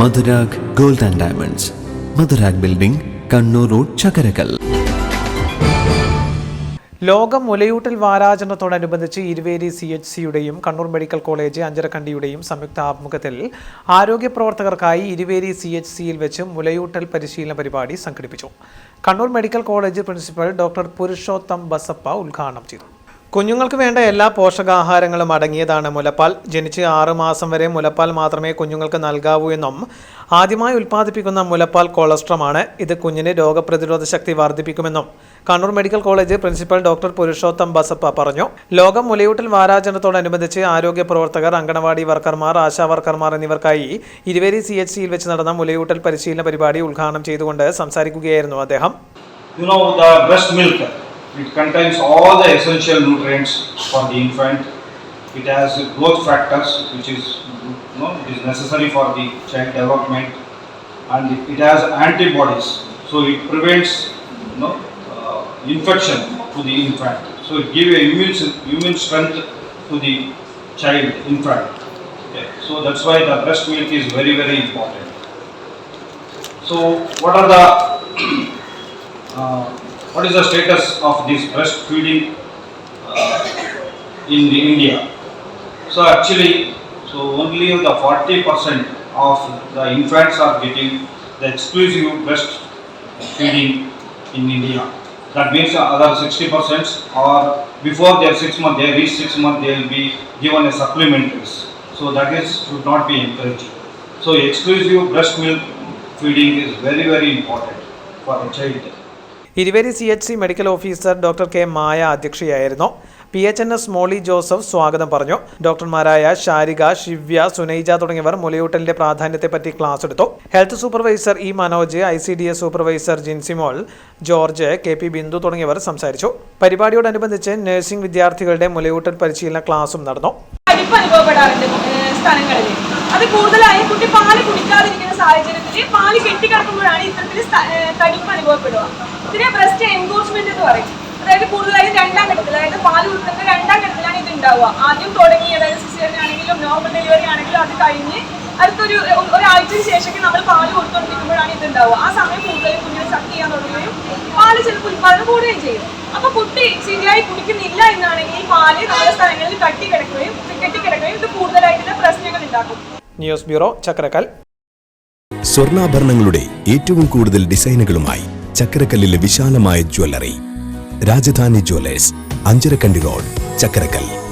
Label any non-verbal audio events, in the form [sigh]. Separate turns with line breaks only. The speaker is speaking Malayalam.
Madhurag gold and diamonds. Madhurag building Kannur road Chakkarakkal.
ലോക മുലയൂട്ടൽ വാരാചരണത്തോടനുബന്ധിച്ച് ഇരുവേരി സി എച്ച് സിയുടെയും കണ്ണൂർ മെഡിക്കൽ കോളേജ് അഞ്ചരക്കണ്ടിയുടെയും സംയുക്ത ആഭിമുഖ്യത്തിൽ ആരോഗ്യ പ്രവർത്തകർക്കായി ഇരുവേരി സി എച്ച് സിയിൽ വെച്ച് മുലയൂട്ടൽ പരിശീലന പരിപാടി സംഘടിപ്പിച്ചു. Kannur medical college principal doctor Purushotham Basappa ഉദ്ഘാടനം ചെയ്തു. കുഞ്ഞുങ്ങൾക്ക് വേണ്ട എല്ലാ പോഷകാഹാരങ്ങളും അടങ്ങിയതാണ് മുലപ്പാൽ. ജനിച്ച് ആറുമാസം വരെ മുലപ്പാൽ മാത്രമേ കുഞ്ഞുങ്ങൾക്ക് നൽകാവൂ എന്നും ആദ്യമായി ഉൽപ്പാദിപ്പിക്കുന്ന മുലപ്പാൽ കൊളസ്ട്രമാണ് ഇത് കുഞ്ഞിന് രോഗപ്രതിരോധ ശക്തി വർദ്ധിപ്പിക്കുമെന്നും Kannur medical college principal doctor Purushotham Basappa പറഞ്ഞു. ലോകം മുലയൂട്ടൽ വാരാചരണത്തോടനുബന്ധിച്ച് ആരോഗ്യ പ്രവർത്തകർ അങ്കണവാടി വർക്കർമാർ ആശാ വർക്കർമാർ എന്നിവർക്കായി ഇരുവേരി സി എച്ച് സിയിൽ വെച്ച് നടന്ന മുലയൂട്ടൽ പരിശീലന പരിപാടി ഉദ്ഘാടനം ചെയ്തുകൊണ്ട് സംസാരിക്കുകയായിരുന്നു അദ്ദേഹം.
You know, the milk, it contains all the essential nutrients for the infant. It has growth factors, which is, you know, it is necessary for the child development, and it, has antibodies, so it prevents, you know, uh, infection to the infant. So it gives a immune, immune strength to the child, infant. Okay. So that's why the breast milk is very, very important. So what are the [clears throat] uh, what is the status of this breastfeeding uh, in the India? So actually, so only the 40% of the infants are getting the exclusive breastfeeding in India. That means the other 60% or before their six month, they reach six month, they will be given a supplementaries. So that is should not be encouraged. So exclusive breast milk feeding is very very important for a child.
Iruveri C H C medical officer doctor K Maya അധ്യക്ഷയായിരുന്നു. P H N S Molly Joseph സ്വാഗതം പറഞ്ഞു. ഡോക്ടർമാരായ ശാരിക ശിവ്യ സുനൈജ തുടങ്ങിയവർ മുലയൂട്ടലിന്റെ പ്രാധാന്യത്തെപ്പറ്റി ക്ലാസ് എടുത്തു. Health supervisor E Manoj I C D S supervisor Jincymol George K P Bindu തുടങ്ങിയവർ സംസാരിച്ചു. പരിപാടിയോടനുബന്ധിച്ച് നഴ്സിംഗ് വിദ്യാർത്ഥികളുടെ മുലയൂട്ടൽ പരിശീലന ക്ലാസും നടന്നു.
സ്ഥലങ്ങളിൽ അത് കൂടുതലായി കുട്ടി പാൽ കുടിക്കാതിരിക്കുന്ന സാഹചര്യത്തിൽ പാൽ കെട്ടിക്കിടക്കുമ്പോഴാണ് ഇത്തരത്തിൽ തടിപ്പ് അനുഭവപ്പെടുക. ഇതിനെ ബ്രസ്റ്റ് എൻഗോജ്മെന്റ് എന്ന് പറയും. അതായത് കൂടുതലായും രണ്ടാം ഘട്ടത്തിൽ അതായത് പാൽ കൊടുക്കുന്ന രണ്ടാം ഘട്ടത്തിലാണ് ഇത് ഉണ്ടാവുക. ആദ്യം തുടങ്ങി അതായത് സിസേറിയൻ ആണെങ്കിലും നോർമൽ ഡെലിവറി ആണെങ്കിലും അത് കഴിഞ്ഞ് അടുത്തൊരു ഒരാഴ്ചയ്ക്ക് ശേഷം നമ്മൾ പാൽ കൊടുത്തുകൊണ്ടിരിക്കുമ്പോഴാണ് ഇത് ഉണ്ടാവുക. ആ സമയം കൂടുതലും കുഞ്ഞിനെ സക്ക് ചെയ്യാൻ തുടങ്ങുകയും പാൽ ചിലപ്പോൾ ഉൽപ്പാദനം കൂടുകയും ചെയ്യും. അപ്പൊ കുട്ടി ശരിയായി കുടിക്കുന്നില്ല എന്നാണെങ്കിൽ പാൽ നമ്മുടെ സ്ഥലങ്ങളിൽ കട്ടി കിടക്കുകയും കെട്ടിക്കിടക്കുകയും ഇത് കൂടുതലായിട്ടുള്ള പ്രശ്നങ്ങൾ ഉണ്ടാക്കും.
News bureau Chakrakkal.
സ്വർണാഭരണങ്ങളുടെ ഏറ്റവും കൂടുതൽ ഡിസൈനുകളുമായി ചക്കരക്കല്ലിലെ വിശാലമായ jewellery. Rajadhani jewellers Anjarakandy road Chakkarakkal